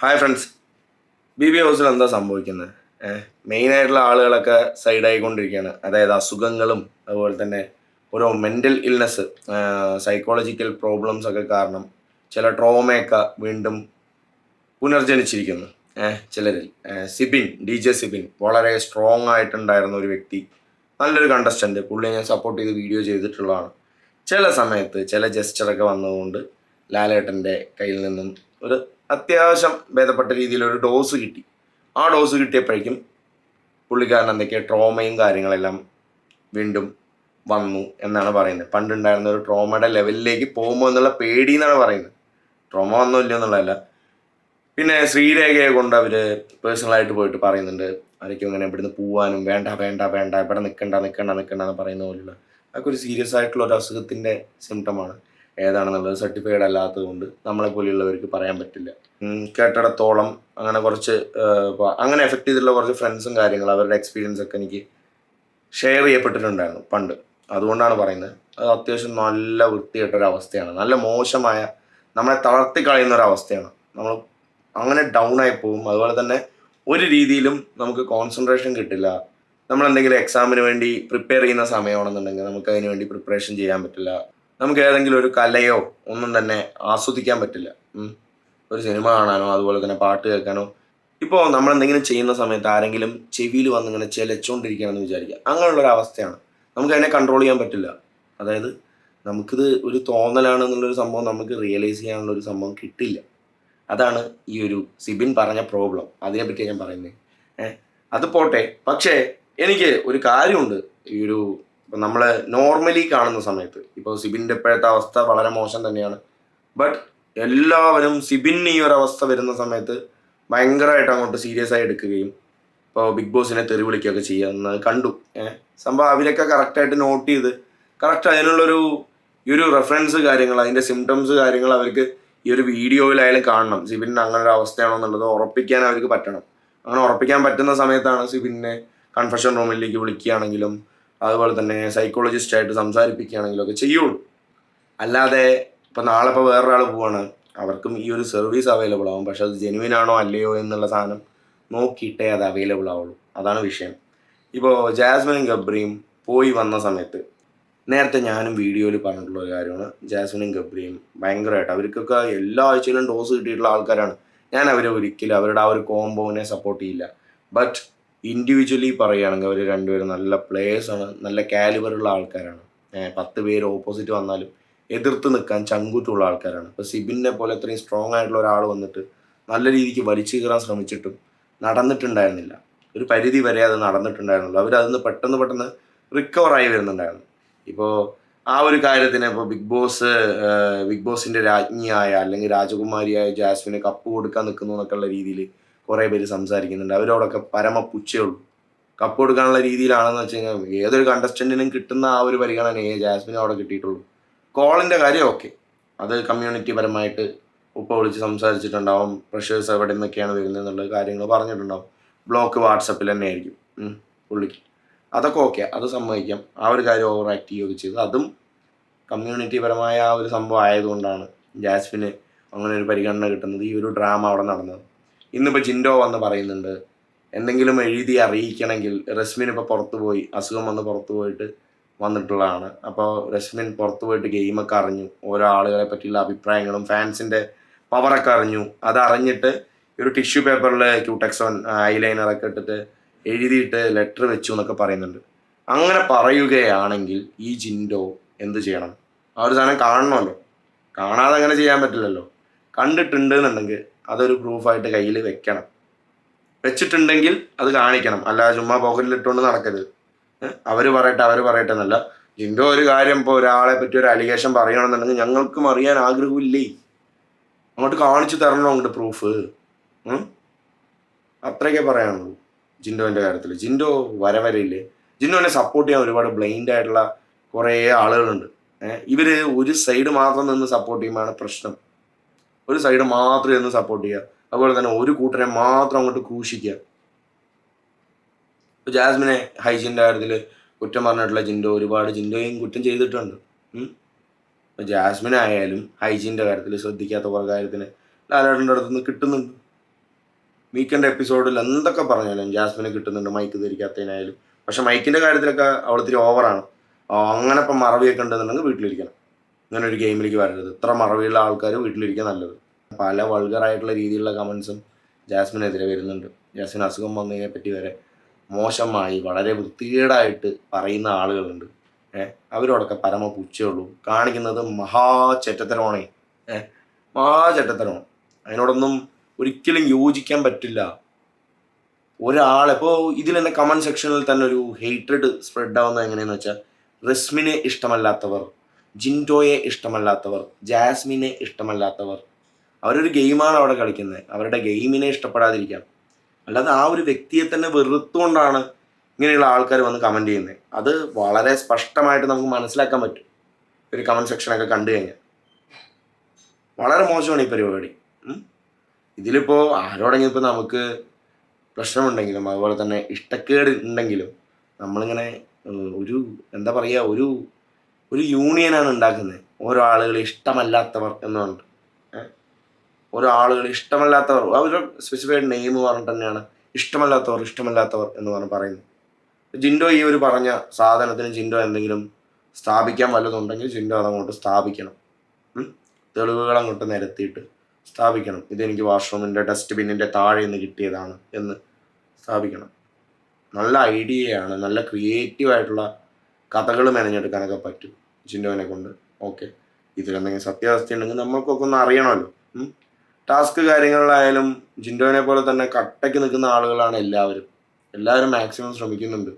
Hi friends B B ഹൗസിൽ എന്താ സംഭവിക്കുന്നത് മെയിനായിട്ടുള്ള ആളുകളൊക്കെ സൈഡായിക്കൊണ്ടിരിക്കുകയാണ് അതായത് അസുഖങ്ങളും അതുപോലെ തന്നെ ഓരോ മെന്റൽ ഇൽനെസ് സൈക്കോളജിക്കൽ പ്രോബ്ലംസ് ഒക്കെ കാരണം ചില ട്രോമയൊക്കെ വീണ്ടും പുനർജനിച്ചിരിക്കുന്നു. ചിലരിൽ. സിബിൻ ഡി ജെ സിബിൻ വളരെ സ്ട്രോങ് ആയിട്ടുണ്ടായിരുന്ന ഒരു വ്യക്തി. നല്ലൊരു കണ്ടസ്റ്റന്റ് പുള്ളിയെ ഞാൻ സപ്പോർട്ട് ചെയ്ത് വീഡിയോ ചെയ്തിട്ടുള്ളതാണ്. ചില സമയത്ത് ചില ജസ്റ്ററൊക്കെ വന്നതുകൊണ്ട് ലാലേട്ടന്റെ കയ്യിൽ നിന്നും ഒരു അത്യാവശ്യം ഭേദപ്പെട്ട രീതിയിൽ ഒരു ഡോസ് കിട്ടി. ആ ഡോസ് കിട്ടിയപ്പോഴേക്കും പുള്ളിക്കാരൻ എന്തൊക്കെയോ ട്രോമയും കാര്യങ്ങളെല്ലാം വീണ്ടും വന്നു എന്നാണ് പറയുന്നത്. പണ്ടുണ്ടായിരുന്ന ഒരു ട്രോമയുടെ ലെവലിലേക്ക് പോകുമോ എന്നുള്ള പേടി എന്നാണ് പറയുന്നത്. ട്രോമ വന്നില്ല എന്നുള്ളതല്ല. പിന്നെ ശ്രീരേഖയെ കൊണ്ട് അവർ പേഴ്സണലായിട്ട് പോയിട്ട് പറയുന്നുണ്ട്. ആരൊക്കെ ഇങ്ങനെ ഇവിടുന്ന് പോവാനും വേണ്ട വേണ്ട വേണ്ട ഇവിടെ നിൽക്കണ്ട നിൽക്കണ്ട നിൽക്കണ്ട എന്ന് പറയുന്ന പോലുള്ള അതൊക്കെ ഒരു സീരിയസ് ആയിട്ടുള്ള ഒരു അസുഖത്തിന്റെ സിംറ്റമാണ് ഏതാണെന്നുള്ളത് സർട്ടിഫൈഡ് അല്ലാത്തത് കൊണ്ട് നമ്മളെ പോലെയുള്ളവർക്ക് പറയാൻ പറ്റില്ല. കേട്ടിടത്തോളം അങ്ങനെ കുറച്ച് അങ്ങനെ എഫക്ട് ചെയ്തിട്ടുള്ള കുറച്ച് ഫ്രണ്ട്സും കാര്യങ്ങളും അവരുടെ എക്സ്പീരിയൻസ് ഒക്കെ എനിക്ക് ഷെയർ ചെയ്യപ്പെട്ടിട്ടുണ്ടായിരുന്നു പണ്ട്. അതുകൊണ്ടാണ് പറയുന്നത്. അത് അത്യാവശ്യം നല്ല വൃത്തികെട്ടൊരവസ്ഥയാണ്. നല്ല മോശമായ നമ്മളെ തളർത്തി കളയുന്ന ഒരു അവസ്ഥയാണ് നമ്മൾ അങ്ങനെ ഡൗൺ ആയി പോകും. അതുപോലെ തന്നെ ഒരു രീതിയിലും നമുക്ക് കോൺസെൻട്രേഷൻ കിട്ടില്ല. നമ്മൾ എന്തെങ്കിലും എക്സാമിന് വേണ്ടി പ്രിപ്പയർ ചെയ്യുന്ന സമയമാണെന്നുണ്ടെങ്കിൽ നമുക്ക് അതിന് വേണ്ടി പ്രിപ്പറേഷൻ ചെയ്യാൻ പറ്റില്ല. നമുക്ക് ഏതെങ്കിലും ഒരു കലയോ ഒന്നും തന്നെ ആസ്വദിക്കാൻ പറ്റില്ല. ഒരു സിനിമ കാണാനോ അതുപോലെ തന്നെ പാട്ട് കേൾക്കാനോ. ഇപ്പോൾ നമ്മൾ എന്തെങ്കിലും ചെയ്യുന്ന സമയത്ത് ആരെങ്കിലും ചെവിയിൽ വന്ന് ഇങ്ങനെ ചെലച്ചുകൊണ്ടിരിക്കുകയാണെന്ന് വിചാരിക്കുക. അങ്ങനെയുള്ള ഒരു അവസ്ഥയാണ്. നമുക്ക് അതിനെ കൺട്രോൾ ചെയ്യാൻ പറ്റില്ല. അതായത് നമുക്കിത് ഒരു തോന്നലാണ് എന്നുള്ളൊരു സംഭവം നമുക്ക് റിയലൈസ് ചെയ്യാനുള്ള ഒരു സംഭവം കിട്ടില്ല. അതാണ് ഈ ഒരു സിബിൻ പറഞ്ഞ പ്രോബ്ലം അതിനെപ്പറ്റി ഞാൻ പറയുന്നത് ഏഹ് അത് പോട്ടെ. പക്ഷേ എനിക്ക് ഒരു കാര്യമുണ്ട്. ഈ ഒരു നമ്മൾ നോർമലി കാണുന്ന സമയത്ത്. ഇപ്പോൾ സിബിന്റെ ഇപ്പോഴത്തെ അവസ്ഥ വളരെ മോശം തന്നെയാണ്. ബട്ട് എല്ലാവരും സിബിൻ ഈ ഒരു അവസ്ഥ വരുന്ന സമയത്ത് ഭയങ്കരമായിട്ട് അങ്ങോട്ട് സീരിയസ് ആയി എടുക്കുകയും ഇപ്പോൾ ബിഗ് ബോസിനെ തെറി വിളിക്കുകയൊക്കെ ചെയ്യുന്നത് കണ്ടു. ഏഹ് സംഭവം അവരൊക്കെ കറക്റ്റായിട്ട് നോട്ട് ചെയ്ത് കറക്റ്റ് അതിനുള്ളൊരു ഈ ഒരു റെഫറൻസ് കാര്യങ്ങൾ അതിന്റെ സിംറ്റംസ് കാര്യങ്ങൾ അവർക്ക് ഈ ഒരു വീഡിയോയിലായാലും കാണണം. സിബിന് അങ്ങനെ ഒരു അവസ്ഥയാണോ എന്നുള്ളത് ഉറപ്പിക്കാൻ അവർക്ക് പറ്റണം. അങ്ങനെ ഉറപ്പിക്കാൻ പറ്റുന്ന സമയത്താണ് സിബിനെ കൺഫഷൻ റൂമിലേക്ക് വിളിക്കുകയാണെങ്കിലും അതുപോലെ തന്നെ സൈക്കോളജിസ്റ്റ് ആയിട്ട് സംസാരിപ്പിക്കുകയാണെങ്കിലും ഒക്കെ ചെയ്യുള്ളൂ. അല്ലാതെ ഇപ്പം നാളെ ഇപ്പോൾ വേറൊരാൾ പോവാണ്. അവർക്കും ഈ ഒരു സർവീസ് അവൈലബിൾ ആവും. പക്ഷെ അത് ജെനുവിൻ ആണോ അല്ലയോ എന്നുള്ള സാധനം നോക്കിയിട്ടേ അത് അവൈലബിൾ ആവുള്ളൂ. അതാണ് വിഷയം. ഇപ്പോൾ ജാസ്മിനും ഗബ്രിയും പോയി വന്ന സമയത്ത് നേരത്തെ ഞാനും വീഡിയോയിൽ പറഞ്ഞിട്ടുള്ള ഒരു കാര്യമാണ്. ജാസ്മിനും ഗബ്രിയും ഭയങ്കരമായിട്ട് അവർക്കൊക്കെ എല്ലാ ആഴ്ചയിലും ഡോസ് കിട്ടിയിട്ടുള്ള ആൾക്കാരാണ്. ഞാൻ അവരെ ഒരിക്കലും അവരുടെ ആ ഒരു കോംബോവിനെ സപ്പോർട്ട് ചെയ്യില്ല. ബട്ട് ഇൻഡിവിജ്വലി പറയുകയാണെങ്കിൽ അവർ രണ്ടുപേരും നല്ല പ്ലേയേഴ്സാണ് നല്ല കാലിബറുള്ള ആൾക്കാരാണ്. പത്ത് പേര് ഓപ്പോസിറ്റ് വന്നാലും എതിർത്ത് നിൽക്കാൻ ചങ്കൂറ്റുള്ള ആൾക്കാരാണ്. ഇപ്പോൾ സിബിനെ പോലെ അത്രയും സ്ട്രോങ് ആയിട്ടുള്ള ഒരാൾ വന്നിട്ട് നല്ല രീതിക്ക് വലിച്ചു കയറാൻ ശ്രമിച്ചിട്ടും നടന്നിട്ടുണ്ടായിരുന്നില്ല. ഒരു പരിധി വരെ അത് നടന്നിട്ടുണ്ടായിരുന്നുള്ളൂ. അതിൽ പെട്ടെന്ന് പെട്ടെന്ന് റിക്കവറായി വരുന്നുണ്ടായിരുന്നു. ഇപ്പോൾ ആ ഒരു കാര്യത്തിന് ഇപ്പോൾ ബിഗ് ബോസ് ബിഗ് ബോസിന്റെ രാജ്ഞിയായ അല്ലെങ്കിൽ രാജകുമാരിയായ ജാസ്മിന് കപ്പ് കൊടുക്കാൻ നിൽക്കുന്നു എന്നൊക്കെയുള്ള രീതിയിൽ കുറേ പേര് സംസാരിക്കുന്നുണ്ട്. അവരോടൊക്കെ പരമ പുച്ഛയുള്ളൂ കപ്പ് കൊടുക്കാനുള്ള രീതിയിലാണെന്ന് വെച്ച് കഴിഞ്ഞാൽ ഏതൊരു കണ്ടസ്റ്റന്റിനും കിട്ടുന്ന ആ ഒരു പരിഗണനയെ ജാസ്മിന് അവിടെ കിട്ടിയിട്ടുള്ളൂ. കോളിന്റെ കാര്യം ഓക്കെ അത് കമ്മ്യൂണിറ്റി പരമായിട്ട് ഉപ്പ വിളിച്ച് സംസാരിച്ചിട്ടുണ്ടാവും. പ്രഷേഴ്സ് എവിടെ നിന്നൊക്കെയാണ് വരുന്നത് എന്നുള്ള കാര്യങ്ങൾ പറഞ്ഞിട്ടുണ്ടാവും. ബ്ലോക്ക് വാട്സപ്പിൽ തന്നെ ആയിരിക്കും പുള്ളിക്ക്. അതൊക്കെ ഓക്കെ അത് സമ്മതിക്കാം. ആ ഒരു കാര്യം ഓവർ ആക്ട് ചെയ്യുകയൊക്കെ ചെയ്തു. അതും കമ്മ്യൂണിറ്റി പരമായ ആ ഒരു സംഭവം ആയതുകൊണ്ടാണ് ജാസ്മിന് അങ്ങനെ ഒരു പരിഗണന കിട്ടുന്നത്. ഈ ഒരു ഡ്രാമ അവിടെ നടന്നത്. ഇന്നിപ്പോൾ ജിൻഡോ വന്ന് പറയുന്നുണ്ട് എന്തെങ്കിലും എഴുതി അറിയിക്കണമെങ്കിൽ റസ്മിൻ ഇപ്പോൾ പുറത്തു പോയി അസുഖം വന്ന് പുറത്തു പോയിട്ട് വന്നിട്ടുള്ളതാണ്. അപ്പോൾ രശ്മിൻ പുറത്തു പോയിട്ട് ഗെയിമൊക്കെ അറിഞ്ഞു ഓരോ ആളുകളെ പറ്റിയുള്ള അഭിപ്രായങ്ങളും ഫാൻസിന്റെ പവറൊക്കെ അറിഞ്ഞു. അത് അറിഞ്ഞിട്ട് ഒരു ടിഷ്യൂ പേപ്പറിൽ ക്യൂടെക്സോൺ ഐലൈനറൊക്കെ ഇട്ടിട്ട് എഴുതിയിട്ട് ലെറ്റർ വെച്ചു എന്നൊക്കെ പറയുന്നുണ്ട്. അങ്ങനെ പറയുകയാണെങ്കിൽ ഈ ജിൻഡോ എന്ത് ചെയ്യണം? ആ ഒരു സാധനം കാണണമല്ലോ. കാണാതെ അങ്ങനെ ചെയ്യാൻ പറ്റില്ലല്ലോ. കണ്ടിട്ടുണ്ട് എന്നുണ്ടെങ്കിൽ അതൊരു പ്രൂഫായിട്ട് കയ്യിൽ വെക്കണം. വെച്ചിട്ടുണ്ടെങ്കിൽ അത് കാണിക്കണം. അല്ലാതെ ചുമ്മാ പോക്കറ്റിലിട്ടുകൊണ്ട് നടക്കരുത്. അവർ പറയട്ടെ അവർ പറയട്ടെ എന്നല്ല. എന്തോ ഒരു കാര്യം ഇപ്പോൾ ഒരാളെ പറ്റി ഒരു അലിഗേഷൻ പറയണമെന്നുണ്ടെങ്കിൽ ഞങ്ങൾക്കും അറിയാൻ ആഗ്രഹമില്ലേ? അങ്ങോട്ട് കാണിച്ചു തരണം അങ്ങോട്ട് പ്രൂഫ് അത്രയൊക്കെ പറയാനുള്ളൂ ജിൻഡോന്റെ കാര്യത്തിൽ ജിൻഡോ വരവരയില്ലേ ജിൻഡോനെ സപ്പോർട്ട് ചെയ്യാൻ ഒരുപാട് ബ്ലൈൻഡ് ആയിട്ടുള്ള കുറേ ആളുകളുണ്ട്. ഇവർ ഒരു സൈഡ് മാത്രം നിന്ന് സപ്പോർട്ട് ചെയ്യുമ്പോഴാണ് പ്രശ്നം. ഒരു സൈഡ് മാത്രം എന്ന് സപ്പോർട്ട് ചെയ്യുക. അതുപോലെ തന്നെ ഒരു കൂട്ടരെ മാത്രം അങ്ങോട്ട് ക്രൂശിക്കുക. ഇപ്പൊ ജാസ്മിനെ ഹൈജീന്റെ കാര്യത്തിൽ കുറ്റം പറഞ്ഞിട്ടുള്ള ജിൻഡോ ഒരുപാട് ജിൻഡോയും കുറ്റം ചെയ്തിട്ടുണ്ട്. ഉം. ഇപ്പൊ ജാസ്മിൻ ആയാലും ഹൈജീന്റെ കാര്യത്തിൽ ശ്രദ്ധിക്കാത്ത കുറേ കാര്യത്തിന് ലാലേട്ടന്റെ അടുത്ത് നിന്ന് കിട്ടുന്നുണ്ട്. വീക്കെൻഡ് എപ്പിസോഡിൽ എന്തൊക്കെ പറഞ്ഞാലും ജാസ്മിന് കിട്ടുന്നുണ്ട് മൈക്ക് ധരിക്കാത്തതിനായാലും. പക്ഷെ മൈക്കിന്റെ കാര്യത്തിലൊക്കെ അവളിത്തിരി ഓവറാണ് അങ്ങനെ ഇപ്പം മറവിയൊക്കെ ഉണ്ടെന്നുണ്ടെങ്കിൽ വീട്ടിലിരിക്കണം. ഇങ്ങനെ ഒരു ഗെയിമിലേക്ക് വരരുത്. ഇത്ര മറവിയുള്ള ആൾക്കാർ വീട്ടിലിരിക്കുക നല്ലത്. പല വൾഗറായിട്ടുള്ള രീതിയിലുള്ള കമൻസും ജാസ്മിനെതിരെ വരുന്നുണ്ട്. ജാസ്മിൻ അസുഖം വന്നതിനെ പറ്റി വരെ മോശമായി വളരെ വൃത്തികേടായിട്ട് പറയുന്ന ആളുകളുണ്ട്. ഏഹ് അവരോടൊക്കെ പരമ പുച്ഛയുള്ളൂ കാണിക്കുന്നത് മഹാ ചെറ്റത്തരമാണേ. ഏഹ് മഹാ ചെറ്റത്തരമാണ്. അതിനോടൊന്നും ഒരിക്കലും യോജിക്കാൻ പറ്റില്ല. ഒരാൾ ഇപ്പോൾ ഇതിൽ തന്നെ കമന്റ് സെക്ഷനിൽ തന്നെ ഒരു ഹെയ്റ്റഡ് സ്പ്രെഡ് ആവുന്നത് എങ്ങനെയെന്ന് വെച്ചാൽ റസ്മിനെ ഇഷ്ടമല്ലാത്തവർ ജിൻഡോയെ ഇഷ്ടമല്ലാത്തവർ ജാസ്മിനെ ഇഷ്ടമല്ലാത്തവർ അവരൊരു ഗെയിമാണ് അവിടെ കളിക്കുന്നത്. അവരുടെ ഗെയിമിനെ ഇഷ്ടപ്പെടാതിരിക്കാം. അല്ലാതെ ആ ഒരു വ്യക്തിയെ തന്നെ വെറുത്തുകൊണ്ടാണ് ഇങ്ങനെയുള്ള ആൾക്കാർ വന്ന് കമന്റ് ചെയ്യുന്നത്. അത് വളരെ സ്പഷ്ടമായിട്ട് നമുക്ക് മനസ്സിലാക്കാൻ പറ്റും. ഒരു കമന്റ് സെക്ഷനൊക്കെ കണ്ടു കഴിഞ്ഞാൽ. വളരെ മോശമാണ് ഈ പരിപാടി. ഇതിലിപ്പോൾ ആരോടെങ്കിലിപ്പോൾ നമുക്ക് പ്രശ്നമുണ്ടെങ്കിലും അതുപോലെ തന്നെ ഇഷ്ടക്കേട് ഉണ്ടെങ്കിലും നമ്മളിങ്ങനെ ഒരു എന്താ പറയുക ഒരു ഒരു യൂണിയനാണ് ഉണ്ടാക്കുന്നത്. ഓരോ ആളുകൾ ഇഷ്ടമല്ലാത്തവർ എന്നുണ്ട് ഓരോ ആളുകൾ ഇഷ്ടമല്ലാത്തവർ. അവരുടെ സ്പെസിഫൈഡ് നെയിം പറഞ്ഞിട്ട് തന്നെയാണ് ഇഷ്ടമല്ലാത്തവർ ഇഷ്ടമല്ലാത്തവർ എന്ന് പറഞ്ഞ് പറയുന്നത്. ജിൻഡോ ഈ ഒരു പറഞ്ഞ സാധനത്തിന് ജിൻഡോ എന്തെങ്കിലും സ്ഥാപിക്കാൻ വല്ലതുണ്ടെങ്കിൽ ജിൻഡോ അതങ്ങോട്ട് സ്ഥാപിക്കണം? തെളിവുകൾ അങ്ങോട്ട് നിരത്തിയിട്ട് സ്ഥാപിക്കണം. ഇതെനിക്ക് വാഷ്റൂമിന്റെ ഡസ്റ്റ്ബിന്നിന്റെ താഴെ നിന്ന് കിട്ടിയതാണ് എന്ന് സ്ഥാപിക്കണം. നല്ല ഐഡിയയാണ് നല്ല ക്രിയേറ്റീവ് ആയിട്ടുള്ള കഥകൾ മെനഞ്ഞെടുക്കാനൊക്കെ പറ്റും ജിൻഡോനെ കൊണ്ട്. ഓക്കെ. ഇതിലെന്തെങ്കിലും സത്യാവസ്ഥ ഉണ്ടെങ്കിൽ നമ്മൾക്കൊക്കെ ഒന്ന് അറിയണമല്ലോ. ടാസ്ക് കാര്യങ്ങളിലായാലും ജിൻഡോനെ പോലെ തന്നെ കട്ടയ്ക്ക് നിൽക്കുന്ന ആളുകളാണ് എല്ലാവരും. എല്ലാവരും മാക്സിമം ശ്രമിക്കുന്നുണ്ട്.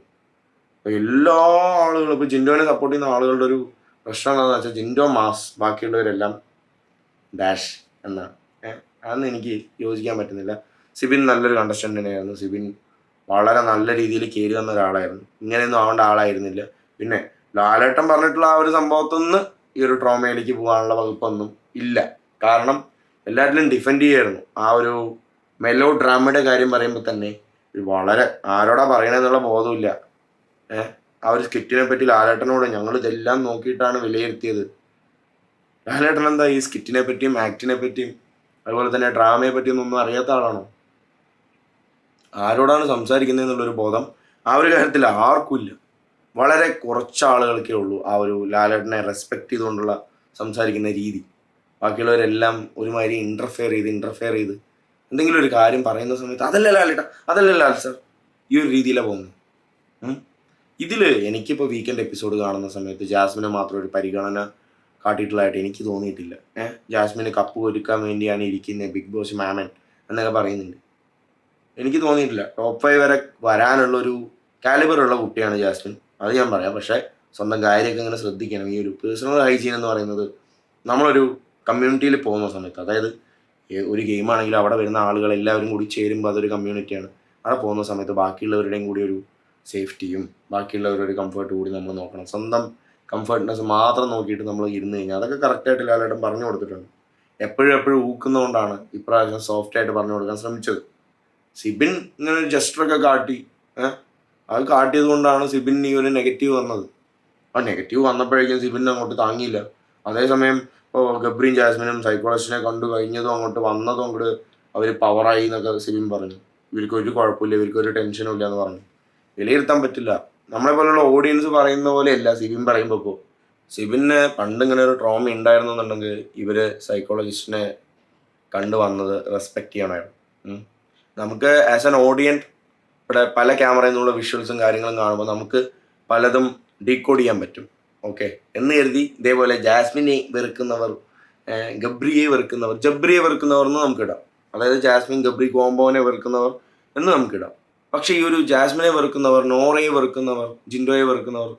എല്ലാ ആളുകളും ഇപ്പോൾ ജിൻഡോനെ സപ്പോർട്ട് ചെയ്യുന്ന ആളുകളുടെ ഒരു പ്രശ്നം എന്താണെന്ന് വെച്ചാൽ ജിൻഡോ മാസ് ബാക്കിയുള്ളവരെല്ലാം ഡാഷ് എന്നാണ്. ഏഹ് അതൊന്നും എനിക്ക് യോജിക്കാൻ പറ്റുന്നില്ല. സിബിൻ നല്ലൊരു കണ്ടസ്റ്റന്റ് തന്നെയായിരുന്നു. സിബിൻ വളരെ നല്ല രീതിയിൽ കയറി വന്ന ഒരാളായിരുന്നു. ഇങ്ങനെയൊന്നും ആവേണ്ട ആളായിരുന്നില്ല. പിന്നെ ലാലേട്ടൻ പറഞ്ഞിട്ടുള്ള ആ ഒരു സംഭവത്തൊന്ന് ഈ ഒരു ട്രോമയിലേക്ക് പോകാനുള്ള വകുപ്പൊന്നും ഇല്ല. കാരണം എല്ലാറ്റിലും ഡിഫെൻഡ് ചെയ്യായിരുന്നു. ആ ഒരു മെലോ ഡ്രാമയുടെ കാര്യം പറയുമ്പോൾ തന്നെ വളരെ ആരോടാ പറയണെന്നുള്ള ബോധമില്ല ഏഹ് ആ ഒരു സ്കിറ്റിനെ പറ്റി ലാലേട്ടനോട് ഞങ്ങൾ ഇതെല്ലാം നോക്കിയിട്ടാണ് വിലയിരുത്തിയത്. ലാലേട്ടൻ എന്താ ഈ സ്കിറ്റിനെ പറ്റിയും ആക്ടിനെ പറ്റിയും അതുപോലെ തന്നെ ഡ്രാമയെ പറ്റിയും ഒന്നും അറിയാത്ത ആളാണോ? ആരോടാണ് സംസാരിക്കുന്നത് എന്നുള്ളൊരു ബോധം ആ ഒരു കാര്യത്തിൽ ആർക്കും ഇല്ല. വളരെ കുറച്ച് ആളുകൾക്കേ ഉള്ളൂ ആ ഒരു ലാലേട്ടനെ റെസ്പെക്ട് ചെയ്തുകൊണ്ടുള്ള സംസാരിക്കുന്ന രീതി. ബാക്കിയുള്ളവരെല്ലാം ഒരുമാതിരി ഇന്റർഫെയർ ചെയ്ത് ഇന്റർഫെയർ ചെയ്ത് എന്തെങ്കിലും ഒരു കാര്യം പറയുന്ന സമയത്ത് അതല്ല ലാലേട്ട അതല്ല ലാൽ സർ ഈ ഒരു രീതിയിലാണ് പോകുന്നത് ഇതിൽ എനിക്കിപ്പോൾ വീക്കെൻഡ് എപ്പിസോഡ് കാണുന്ന സമയത്ത് ജാസ്മിനെ മാത്രം ഒരു പരിഗണന കാട്ടിയിട്ടുള്ളതായിട്ട് എനിക്ക് തോന്നിയിട്ടില്ല. ഏഹ് ജാസ്മിന് കപ്പ് ഒരുക്കാൻ വേണ്ടിയാണ് ഇരിക്കുന്നത് ബിഗ് ബോസ് മാമൻ എന്നൊക്കെ പറയുന്നുണ്ട്. എനിക്ക് തോന്നിയിട്ടില്ല. ടോപ്പ് ഫൈവ് വരെ വരാനുള്ളൊരു കാലിബറുള്ള കുട്ടിയാണ് ജാസ്മിൻ. അത് ഞാൻ പറയാം. പക്ഷേ സ്വന്തം കാര്യമൊക്കെ ഇങ്ങനെ ശ്രദ്ധിക്കണം. ഈ ഒരു പേഴ്സണൽ ഹൈജീൻ എന്ന് പറയുന്നത് നമ്മളൊരു കമ്മ്യൂണിറ്റിയിൽ പോകുന്ന സമയത്ത് അതായത് ഒരു ഗെയിം ആണെങ്കിലും അവിടെ വരുന്ന ആളുകൾ എല്ലാവരും കൂടി ചേരുമ്പോൾ അതൊരു കമ്മ്യൂണിറ്റിയാണ് അവിടെ പോകുന്ന സമയത്ത് ബാക്കിയുള്ളവരുടെയും കൂടി ഒരു സേഫ്റ്റിയും ബാക്കിയുള്ളവരുടെ ഒരു കംഫർട്ട് കൂടി നമ്മൾ നോക്കണം. സ്വന്തം കംഫർട്ട്നെസ് മാത്രം നോക്കിയിട്ട് നമ്മൾ ഇരുന്ന് കഴിഞ്ഞാൽ അതൊക്കെ കറക്റ്റായിട്ട് ലാലേട്ടൻ പറഞ്ഞു കൊടുത്തിട്ടുണ്ട്. എപ്പോഴും എപ്പോഴും ഊക്കുന്നതുകൊണ്ടാണ് ഇപ്രാവശ്യം സോഫ്റ്റായിട്ട് പറഞ്ഞു കൊടുക്കാൻ ശ്രമിച്ചത്. സിബിൻ ഇങ്ങനെ ഒരു ജസ്റ്ററൊക്കെ കാട്ടി അത് കാട്ടിയത് കൊണ്ടാണ് സിബിൻ ഈ ഒരു നെഗറ്റീവ് വന്നത്. ആ നെഗറ്റീവ് വന്നപ്പോഴേക്കും സിബിൻ അങ്ങോട്ട് താങ്ങിയില്ല. അതേസമയം ഇപ്പോൾ ഗബ്രിയും ജാസ്മിനും സൈക്കോളജിസ്റ്റിനെ കണ്ടു കഴിഞ്ഞതും അങ്ങോട്ട് വന്നതും അങ്ങോട്ട് അവർ പവറായി എന്നൊക്കെ സിബിൻ പറഞ്ഞു. ഇവർക്ക് ഒരു കുഴപ്പമില്ല ഇവർക്ക് ഒരു ടെൻഷനും ഇല്ല എന്ന് പറഞ്ഞു. വിലയിരുത്താൻ പറ്റില്ല. നമ്മളെ പോലുള്ള ഓഡിയൻസ് പറയുന്ന പോലെയല്ല സിബിൻ പറയുമ്പോൾ ഇപ്പോൾ സിബിന് പണ്ട് ഇങ്ങനെ ഒരു ട്രോമ ഉണ്ടായിരുന്നു എന്നുണ്ടെങ്കിൽ ഇവർ സൈക്കോളജിസ്റ്റിനെ കണ്ടു വന്നത് റെസ്പെക്ട് ചെയ്യണമായിരുന്നു നമുക്ക് ആസ് ആൻ ഓഡിയൻസ് ഇവിടെ പല ക്യാമറയിൽ നിന്നുള്ള വിഷ്വൽസും കാര്യങ്ങളും കാണുമ്പോൾ നമുക്ക് പലതും ഡീകോഡ് ചെയ്യാൻ പറ്റും. ഓക്കെ എന്ന് കരുതി ഇതേപോലെ ജാസ്മിനെ വെറുക്കുന്നവർ ഗബ്രിയെ വെറുക്കുന്നവർ ജബ്രിയെ വെറുക്കുന്നവർ എന്ന് നമുക്കിടാം അതായത് ജാസ്മിൻ ഗബ്രി കോംബോനെ വെറുക്കുന്നവർ എന്ന് നമുക്കിടാം പക്ഷേ ഈ ഒരു ജാസ്മിനെ വെറുക്കുന്നവർ നോറയെ വെറുക്കുന്നവർ ജിൻഡോയെ വെറുക്കുന്നവർ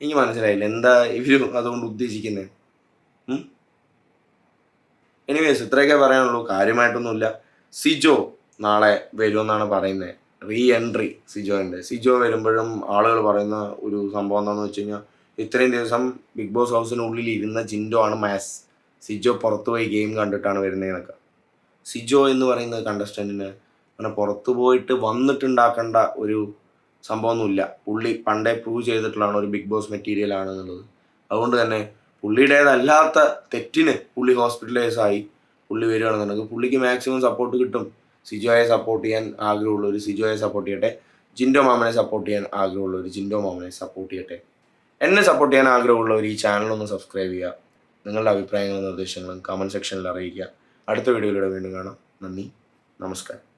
എനിക്ക് മനസ്സിലായില്ല. എന്താ ഇവർ അതുകൊണ്ട് ഉദ്ദേശിക്കുന്നത് എനിവേസ് ഇത്രയൊക്കെ പറയാനുള്ളൂ. കാര്യമായിട്ടൊന്നുമില്ല. സിജോ നാളെ വരുമെന്നാണ് പറയുന്നത് റീ എൻട്രി സിജോന്റെ സിജോ വരുമ്പോഴും ആളുകൾ പറയുന്ന ഒരു സംഭവം എന്താണെന്ന് വെച്ച് കഴിഞ്ഞാൽ ഇത്രയും ദിവസം ബിഗ് ബോസ് ഹൗസിനുള്ളിൽ ഇരുന്ന ജിൻഡോ ആണ് മാസ് സിജോ പുറത്തുപോയി ഗെയിം കണ്ടിട്ടാണ് വരുന്നതെന്നൊക്കെ. സിജോ എന്ന് പറയുന്ന കണ്ടസ്റ്റന്റിന് അങ്ങനെ പുറത്തു പോയിട്ട് വന്നിട്ടുണ്ടാക്കേണ്ട ഒരു സംഭവമൊന്നുമില്ല. പുള്ളി പണ്ടേ പ്രൂവ് ചെയ്തിട്ടുള്ളതാണ് ഒരു ബിഗ് ബോസ് മെറ്റീരിയൽ ആണെന്നുള്ളത് അതുകൊണ്ട് തന്നെ പുള്ളിയുടേതല്ലാത്ത തെറ്റിന് പുള്ളി ഹോസ്പിറ്റലൈസ് ആയി. പുള്ളി വരികയാണെന്നുണ്ടെങ്കിൽ പുള്ളിക്ക് മാക്സിമം സപ്പോർട്ട് കിട്ടും. സിജോയെ സപ്പോർട്ട് ചെയ്യാൻ ആഗ്രഹമുള്ളവർ സിജോയെ സപ്പോർട്ട് ചെയ്യട്ടെ. ജിൻഡോ മാമനെ സപ്പോർട്ട് ചെയ്യാൻ ആഗ്രഹമുള്ളവർ ജിൻഡോ മാമനെ സപ്പോർട്ട് ചെയ്യട്ടെ. എന്നെ സപ്പോർട്ട് ചെയ്യാൻ ആഗ്രഹമുള്ളവർ ഈ ചാനലൊന്ന് സബ്സ്ക്രൈബ് ചെയ്യുക. നിങ്ങളുടെ അഭിപ്രായങ്ങളും നിർദ്ദേശങ്ങളും കമന്റ് സെക്ഷനിൽ അറിയിക്കുക. അടുത്ത വീഡിയോയിലൂടെ വീണ്ടും കാണാം. നന്ദി. നമസ്കാരം.